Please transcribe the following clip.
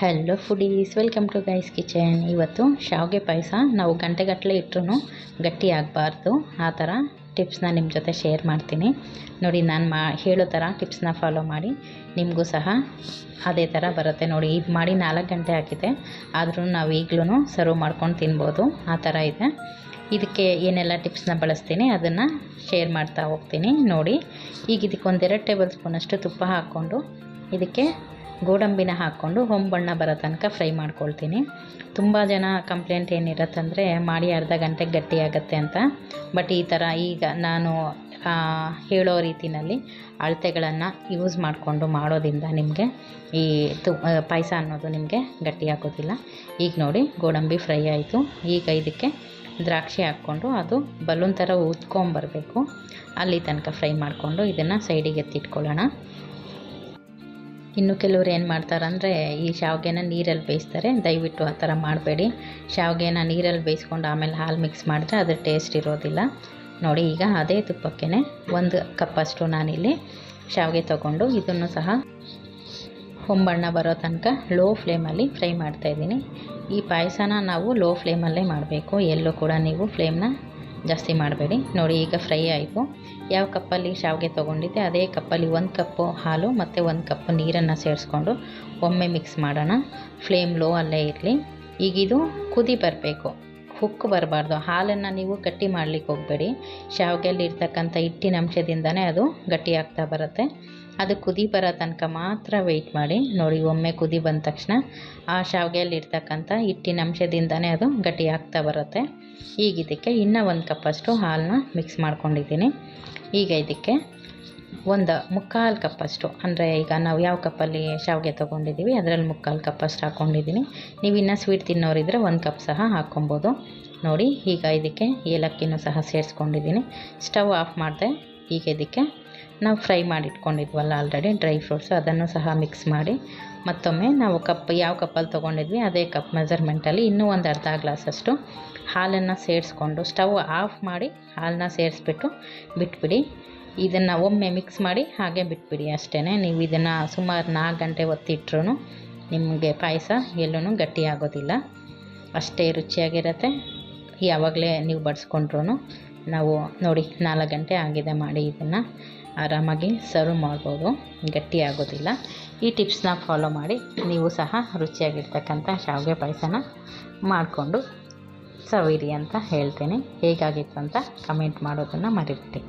Hello foodies welcome to guys kitchen ಇವತ್ತು ಶಾವಿಗೆ ಪಾಯಸ. ನಾವು ಗಂಟೆಗಟ್ಟಲೆ ಇಟ್ಟರು ಗಟ್ಟಿ ಆಗಬಾರ್ದು. ಆ ಥರ ಟಿಪ್ಸ್ನ ನಿಮ್ಮ ಜೊತೆ ಶೇರ್ ಮಾಡ್ತೀನಿ. ನೋಡಿ, ನಾನು ಮಾ, ಹೇಳೋ ಥರ ಟಿಪ್ಸ್ನ ಫಾಲೋ ಮಾಡಿ. ನಿಮಗೂ ಸಹ ಅದೇ ಥರ ಬರುತ್ತೆ. ನೋಡಿ ಇದು ಮಾಡಿ ನಾಲ್ಕು ಗಂಟೆ ಆಗಿದೆ. ಆದರೂ ನಾವು ಈಗಲೂ ಸರ್ವ್ ಮಾಡ್ಕೊಂಡು ತಿನ್ಬೋದು. ಆ ಥರ ಇದೆ. ಇದಕ್ಕೆ ಏನೆಲ್ಲ ಟಿಪ್ಸ್ನ ಬಳಸ್ತೀನಿ ಅದನ್ನು ಶೇರ್ ಮಾಡ್ತಾ ಹೋಗ್ತೀನಿ. ನೋಡಿ, ಈಗ ಇದಕ್ಕೆ ಒಂದೆರಡು ಟೇಬಲ್ ಸ್ಪೂನಷ್ಟು ತುಪ್ಪ ಹಾಕ್ಕೊಂಡು ಇದಕ್ಕೆ ಗೋಡಂಬಿನ ಹಾಕ್ಕೊಂಡು ಹೊಂಬಣ್ಣ ಬರೋ ತನಕ ಫ್ರೈ ಮಾಡ್ಕೊಳ್ತೀನಿ. ತುಂಬ ಜನ ಕಂಪ್ಲೇಂಟ್ ಏನಿರತ್ತಂದರೆ ಮಾಡಿ ಅರ್ಧ ಗಂಟೆಗೆ ಗಟ್ಟಿಯಾಗತ್ತೆ ಅಂತ. ಬಟ್ ಈ ಥರ ಈಗ ನಾನು ಹೇಳೋ ರೀತಿಯಲ್ಲಿ ಅಳತೆಗಳನ್ನು ಯೂಸ್ ಮಾಡಿಕೊಂಡು ಮಾಡೋದ್ರಿಂದ ನಿಮಗೆ ಈ ತು ಪಾಯಸ ಅನ್ನೋದು ನಿಮಗೆ ಗಟ್ಟಿ ಹಾಕೋದಿಲ್ಲ ಈಗ ನೋಡಿ, ಗೋಡಂಬಿ ಫ್ರೈ ಆಯಿತು. ಈಗ ಇದಕ್ಕೆ ದ್ರಾಕ್ಷಿ ಹಾಕ್ಕೊಂಡು ಅದು ಬಲೂನ್ ಥರ ಊದ್ಕೊಂಬರಬೇಕು. ಅಲ್ಲಿ ತನಕ ಫ್ರೈ ಮಾಡಿಕೊಂಡು ಇದನ್ನು ಸೈಡಿಗೆ ಎತ್ತಿಟ್ಕೊಳ್ಳೋಣ. ಇನ್ನು ಕೆಲವ್ರು ಏನು ಮಾಡ್ತಾರಂದರೆ ಈ ಶಾವಿಗೆನ ನೀರಲ್ಲಿ ಬೇಯಿಸ್ತಾರೆ. ದಯವಿಟ್ಟು ಆ ಥರ ಮಾಡಬೇಡಿ. ಶಾವಿಗೆನ ನೀರಲ್ಲಿ ಬೇಯಿಸ್ಕೊಂಡು ಆಮೇಲೆ ಹಾಲು ಮಿಕ್ಸ್ ಮಾಡಿದ್ರೆ ಅದ್ರ ಟೇಸ್ಟ್ ಇರೋದಿಲ್ಲ. ನೋಡಿ, ಈಗ ಅದೇ ತುಪ್ಪಕ್ಕೆ ಒಂದು ಕಪ್ಪಷ್ಟು ನಾನಿಲ್ಲಿ ಶಾವಿಗೆ ತೊಗೊಂಡು ಇದನ್ನು ಸಹ ಹೊಂಬಣ್ಣ ಬರೋ ತನಕ ಲೋ ಫ್ಲೇಮಲ್ಲಿ ಫ್ರೈ ಮಾಡ್ತಾಯಿದ್ದೀನಿ ಈ ಪಾಯಸನ ನಾವು ಲೋ ಫ್ಲೇಮಲ್ಲೇ ಮಾಡಬೇಕು. ಎಲ್ಲೂ ಕೂಡ ನೀವು ಫ್ಲೇಮ್ನ ಜಾಸ್ತಿ ಮಾಡಬೇಡಿ. ನೋಡಿ, ಈಗ ಫ್ರೈ ಆಯಿತು. ಯಾವ ಕಪ್ಪಲ್ಲಿ ಶಾವಿಗೆ ತೊಗೊಂಡಿದ್ದೆ, ಅದೇ ಕಪ್ಪಲ್ಲಿ ಒಂದು ಕಪ್ಪು ಹಾಲು ಮತ್ತು ಒಂದು ಕಪ್ ನೀರನ್ನು ಸೇರಿಸ್ಕೊಂಡು ಒಮ್ಮೆ ಮಿಕ್ಸ್ ಮಾಡೋಣ. ಫ್ಲೇಮ್ ಲೋ ಅಲ್ಲೇ ಇರಲಿ. ಈಗ ಇದು ಕುದಿ ಬರಬೇಕು. ಹುಕ್ಕು ಬರಬಾರ್ದು. ಹಾಲನ್ನು ನೀವು ಗಟ್ಟಿ ಮಾಡಲಿಕ್ಕೆ ಹೋಗಬೇಡಿ. ಶಾವಿಗೆಯಲ್ಲಿ ಇರ್ತಕ್ಕಂಥ ಹಿಟ್ಟಿನ ಅಂಶದಿಂದನೇ ಅದು ಗಟ್ಟಿಯಾಗ್ತಾ ಬರುತ್ತೆ. ಅದು ಕುದಿ ಬರೋ ತನಕ ಮಾತ್ರ ವೆಯ್ಟ್ ಮಾಡಿ. ನೋಡಿ, ಒಮ್ಮೆ ಕುದಿ ಬಂದ ತಕ್ಷಣ ಆ ಶಾವಿಗೆಯಲ್ಲಿ ಇರ್ತಕ್ಕಂಥ ಹಿಟ್ಟಿನ ಅಂಶದಿಂದನೇ ಅದು ಗಟ್ಟಿ ಆಗ್ತಾ ಬರುತ್ತೆ. ಈಗ ಇದಕ್ಕೆ ಇನ್ನೂ ಒಂದು ಕಪ್ಪಷ್ಟು ಹಾಲನ್ನ ಮಿಕ್ಸ್ ಮಾಡ್ಕೊಂಡಿದ್ದೀನಿ. ಈಗ ಇದಕ್ಕೆ ಒಂದು ಮುಕ್ಕಾಲು ಕಪ್ಪಷ್ಟು ಅಂದರೆ ಈಗ ನಾವು ಯಾವ ಕಪ್ಪಲ್ಲಿ ಶಾವಿಗೆ ತೊಗೊಂಡಿದ್ದೀವಿ, ಅದರಲ್ಲಿ ಮುಕ್ಕಾಲು ಕಪ್ಪಷ್ಟು ಹಾಕ್ಕೊಂಡಿದ್ದೀನಿ ನೀವು ಇನ್ನೂ ಸ್ವೀಟ್ ತಿನ್ನೋರಿದ್ರೆ ಒಂದು ಕಪ್ ಸಹ ಹಾಕ್ಕೊಬೋದು. ನೋಡಿ, ಈಗ ಇದಕ್ಕೆ ಏಲಕ್ಕಿನೂ ಸಹ ಸೇರಿಸ್ಕೊಂಡಿದ್ದೀನಿ. ಸ್ಟವ್ ಆಫ್ ಮಾಡಿದೆ. ಈಗ ಇದಕ್ಕೆ ನಾವು ಫ್ರೈ ಮಾಡಿ ಇಟ್ಕೊಂಡಿದ್ವಲ್ಲ ಆಲ್ರೆಡಿ ಡ್ರೈ ಫ್ರೂಟ್ಸು ಅದನ್ನು ಸಹ ಮಿಕ್ಸ್ ಮಾಡಿ. ಮತ್ತೊಮ್ಮೆ ನಾವು ಕಪ್, ಯಾವ ಕಪ್ಪಲ್ಲಿ ತೊಗೊಂಡಿದ್ವಿ, ಅದೇ ಕಪ್ ಮೆಜರ್ಮೆಂಟಲ್ಲಿ ಇನ್ನೂ ಒಂದು ಅರ್ಧ ಗ್ಲಾಸಷ್ಟು ಹಾಲನ್ನು ಸೇರಿಸ್ಕೊಂಡು ಸ್ಟವ್ ಆಫ್ ಮಾಡಿ ಹಾಲನ್ನ ಸೇರಿಸ್ಬಿಟ್ಟು ಬಿಟ್ಬಿಡಿ. ಇದನ್ನು ಒಮ್ಮೆ ಮಿಕ್ಸ್ ಮಾಡಿ ಹಾಗೆ ಬಿಟ್ಬಿಡಿ ಅಷ್ಟೇ ನೀವು ಇದನ್ನು ಸುಮಾರು ನಾಲ್ಕು ಗಂಟೆ ಹೊತ್ತಿಟ್ರೂ ನಿಮಗೆ ಪಾಯಸ ಎಲ್ಲೂ ಗಟ್ಟಿಯಾಗೋದಿಲ್ಲ. ಅಷ್ಟೇ ರುಚಿಯಾಗಿರತ್ತೆ. ಯಾವಾಗಲೇ ನೀವು ಬಡಿಸ್ಕೊಂಡ್ರು ನಾವು ನೋಡಿ, ನಾಲ್ಕು ಗಂಟೆ ಆಗಿದೆ ಮಾಡಿ ಇದನ್ನು ಆರಾಮಾಗಿ ಸರ್ವ್ ಮಾಡ್ಬೋದು. ಗಟ್ಟಿ ಆಗೋದಿಲ್ಲ ಈ ಟಿಪ್ಸ್ನ ಫಾಲೋ ಮಾಡಿ, ನೀವು ಸಹ ರುಚಿಯಾಗಿರ್ತಕ್ಕಂಥ ಶಾವಿಗೆ ಪಾಯಸನ ಮಾಡಿಕೊಂಡು ಸವಿರಿ ಅಂತ ಹೇಳ್ತೇನೆ. ಹೇಗಾಗಿತ್ತು ಅಂತ ಕಮೆಂಟ್ ಮಾಡೋದನ್ನು ಮರಿಬಿಡಿ.